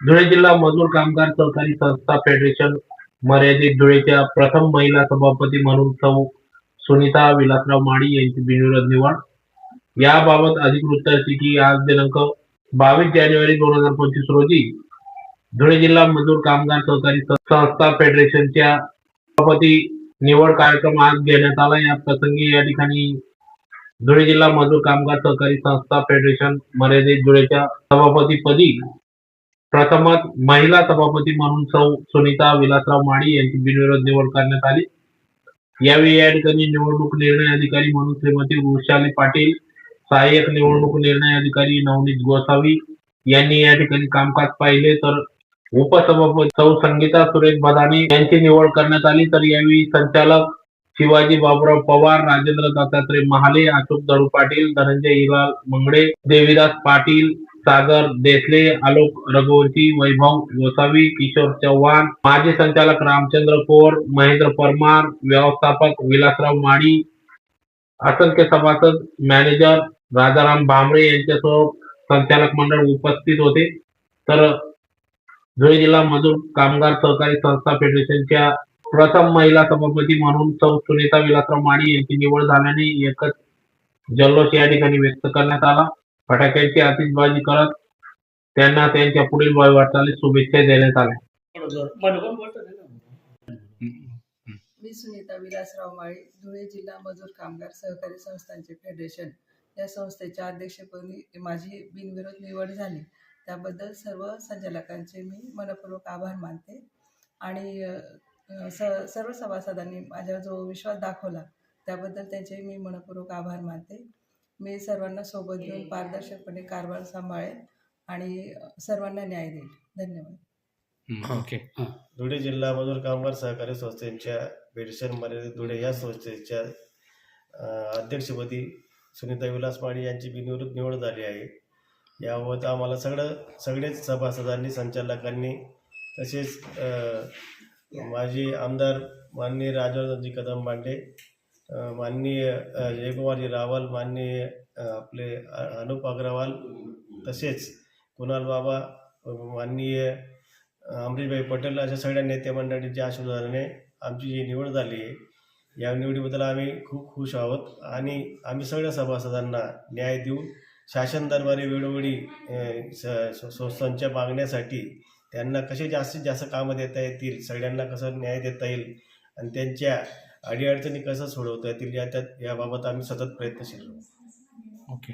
धुळे जिल्हा मजूर कामगार सहकारी संस्था फेडरेशन मर्यादित धुळेच्या प्रथम महिला सभापती म्हणून सौ सुनीता विलासराव माडी यांची बिनविरोध निवड. याबाबत अधिक वृत्त अशी की आज दिनांक बावीस जानेवारी दोन हजार पंचवीस रोजी धुळे जिल्हा मजूर कामगार सहकारी संस्था फेडरेशनच्या सभापती निवड कार्यक्रम आज घेण्यात आला. या प्रसंगी या ठिकाणी धुळे जिल्हा मजूर कामगार सहकारी संस्था फेडरेशन मर्यादित धुळेच्या सभापतीपदी प्रथमच महिला सभापती म्हणून सौ सुनीता विलासराव माडी यांची बिनविरोध निवड करण्यात आली. यावेळी या ठिकाणी निवडणूक निर्णय अधिकारी म्हणून श्रीमती वृषाली पाटील सहाय्यक निवडणूक निर्णय अधिकारी नवनीत गोसावी यांनी या ठिकाणी कामकाज पाहिले. तर उपसभापती सौ संगीता सुरेश बदानी यांची निवड करण्यात आली. तर यावेळी संचालक शिवाजी बाबुराव पवार राजेंद्र दत्तात्रय महाले अशोक दळू पाटील धनंजय हिलाल मंगडे देवीदास पाटील सागर देसले आलोक रघुवंशी वैभव गोसावी किशोर चव्हाण माजी संचालक रामचंद्र कोर महेंद्र परमार व्यवस्थापक विलासराव माडी असंख्य सभासद मॅनेजर राजाराम भांबरे यांच्यासह संचालक मंडळ उपस्थित होते. तर धुळे जिल्हा मजूर कामगार सहकारी संस्था फेडरेशनच्या प्रथम महिला सभापती म्हणून सौ सुनीता विलासराव माडी यांची निवड झाल्याने एकच जल्लोष या ठिकाणी व्यक्त करण्यात आला. फटाक्यांची आतिषबाजी करत त्यांना त्यांच्या पुढील वाटचालीस शुभेच्छा देण्यात आल्या. मी सुनीता विलासराव माळी धुळे जिल्हा मजूर कामगार सहकारी संस्थांचे फेडरेशन या संस्थेच्या अध्यक्षपदी माझी बिनविरोध निवड झाली. त्याबद्दल सर्व संचालकांचे मी मनपूर्वक आभार मानते. आणि स सर्व सभासदांनी माझ्यावर जो विश्वास दाखवला. त्याबद्दल त्यांचे मी मनपूर्वक आभार मानते. मी सर्वांना सोबत घेऊन पारदर्शकपणे कारभार सांभाळेल आणि सर्वांना न्याय देईल धन्यवाद. ओके धुळे जिल्हा मजूर कामगार सहकारी संस्थेच्या फेडरेशन मर्यादित धुळे या संस्थेच्या अध्यक्षपदी सुनीता विलास माळी यांची बिनविरोध निवड झाली आहे. याबाबत आम्हाला सगळं सगळेच सभासदांनी संचालकांनी तसेच माजी आमदार माननीय राजवर्धनजी कदम बांडे माननीय जयकुमारजी रावल माननीय आपले अनुप अग्रवाल तसेच कुणाल बाबा माननीय अमरीशभाई पटेल अशा सगळ्या नेते मंडळींच्या आशीर्वादाने आमची जी निवड झाली आहे या निवडीबद्दल आम्ही खूप खुश आहोत आणि आम्ही सगळ्या सभासदांना न्याय देऊ शासन दरबारी वेळोवेळी स- संस्थांच्या मागण्यासाठी त्यांना कसे जास्तीत जास्त कामं देता येतील सगळ्यांना कसं न्याय देता येईल आणि त्यांच्या अडीअडचणी कसं सोडवता येतील या त्यात याबाबत आम्ही सतत प्रयत्नशील राहू. ओके.